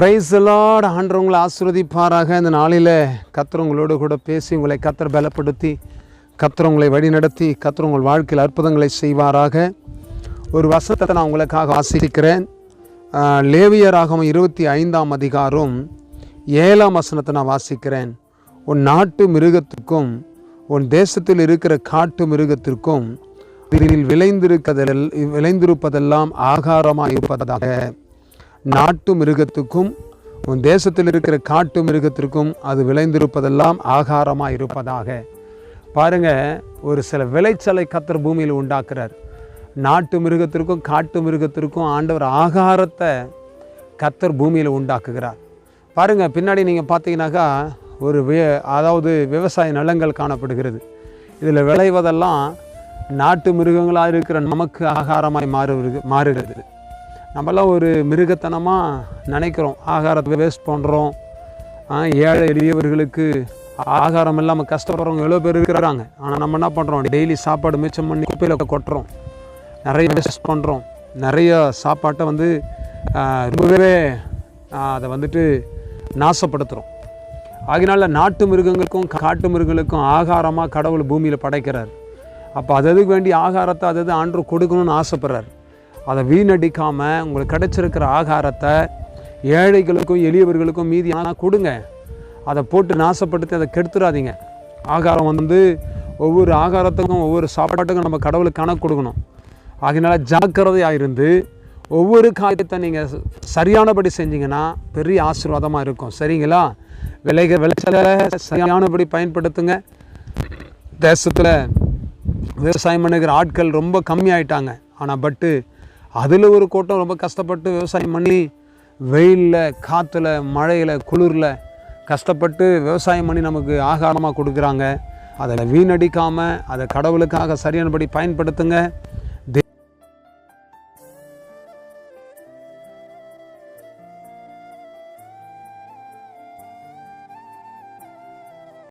Price Lord ஆண்டவங்களை ஆசிர்வதிப்பாராக. இந்த நாளில் கத்தர் உங்களோடு கூட பேசி உங்களை கத்தர் பலப்படுத்தி கத்தர் உங்களை வழிநடத்தி கத்தர் உங்கள் வாழ்க்கையில் அற்புதங்களை செய்வாராக. ஒரு வசனத்தை நான் உங்களுக்காக வாசிக்கிறேன். லேவியராகவும் இருபத்தி ஐந்தாம் அதிகாரம் ஏழாம் வசனத்தை நான் வாசிக்கிறேன். உன் நாட்டு மிருகத்துக்கும் உன் தேசத்தில் இருக்கிற காட்டு மிருகத்திற்கும் இதில் விளைந்திருக்கதெல் விளைந்திருப்பதெல்லாம் ஆகாரமாக இருப்பதாக நாட்டு மிருகத்துக்கும் உன் தேசத்தில் இருக்கிற காட்டு மிருகத்திற்கும் அது விளைந்திருப்பதெல்லாம் ஆகாரமாக இருப்பதாக. பாருங்க ஒரு சில விளைச்சலை கத்தர் பூமியில் உண்டாக்குறார். நாட்டு மிருகத்திற்கும் காட்டு மிருகத்திற்கும் ஆண்டவர் ஆகாரத்தை கத்தர் பூமியில் உண்டாக்குகிறார். பாருங்க பின்னாடி நீங்கள் பார்த்தீங்கன்னாக்கா ஒரு வி அதாவது விவசாய நிலங்கள் காணப்படுகிறது. இதில் விளைவதெல்லாம் நாட்டு மிருகங்களாக இருக்கிற நமக்கு ஆகாரமாய் மாறு மாறுகிறது. நம்மளாம் ஒரு மிருகத்தனமாக நினைக்கிறோம். ஆகாரத்தை வேஸ்ட் பண்ணுறோம் ஏழை எளியவர்களுக்கு ஆகாரம் இல்லாமல் கஷ்டப்படுறவங்க எவ்வளோ பேர் இருக்கிறாங்க. ஆனால் நம்ம என்ன பண்ணுறோம் டெய்லி சாப்பாடு மிச்சம் பண்ணி குப்பையில் கொட்டுறோம். நிறைய வேஸ்ட் பண்ணுறோம் நிறைய சாப்பாட்டை வந்து ரொம்பவே அதை வந்துட்டு நாசப்படுத்துகிறோம் ஆகினால நாட்டு மிருகங்களுக்கும் காட்டு மிருகங்களுக்கும் ஆகாரமாக கடவுள் பூமியில் படைக்கிறார். அப்போ அததுக்கு வேண்டிய ஆகாரத்தை அது ஆண்டு கொடுக்கணும்னு ஆசைப்படுறாரு? அதை வீணடிக்காமல் உங்களுக்கு கிடைச்சிருக்கிற ஆகாரத்தை ஏழைகளுக்கும் எளியவர்களுக்கும் மீதி ஆனால் கொடுங்க. அதை போட்டு நாசப்படுத்தி அதை கெடுத்துடாதீங்க ஆகாரம் வந்து ஒவ்வொரு ஆகாரத்துக்கும் ஒவ்வொரு சாப்பாட்டுக்கும் நம்ம கடவுளுக்கு கணக்கு கொடுக்கணும். அதனால் ஜாக்கிரதையாக இருந்து ஒவ்வொரு காரியத்தை நீங்கள் சரியானபடி செஞ்சீங்கன்னா பெரிய ஆசீர்வாதமாக இருக்கும். சரிங்களா? விளைக விளைச்சலை சரியானபடி பயன்படுத்துங்க. தேசத்தில் விவசாயம் பண்ணுகிற ஆட்கள் ரொம்ப கம்மியாயிட்டாங்க. ஆனால் பட்டு அதில் ஒரு கூட்டம் ரொம்ப கஷ்டப்பட்டு விவசாயம் பண்ணி வெயிலில் காற்றுல மழையில் குளிரில் கஷ்டப்பட்டு விவசாயம் பண்ணி நமக்கு ஆகாரமாக கொடுக்குறாங்க. அதை வீணடிக்காமல் அதை கடவுளுக்காக சரியானபடி பயன்படுத்துங்க.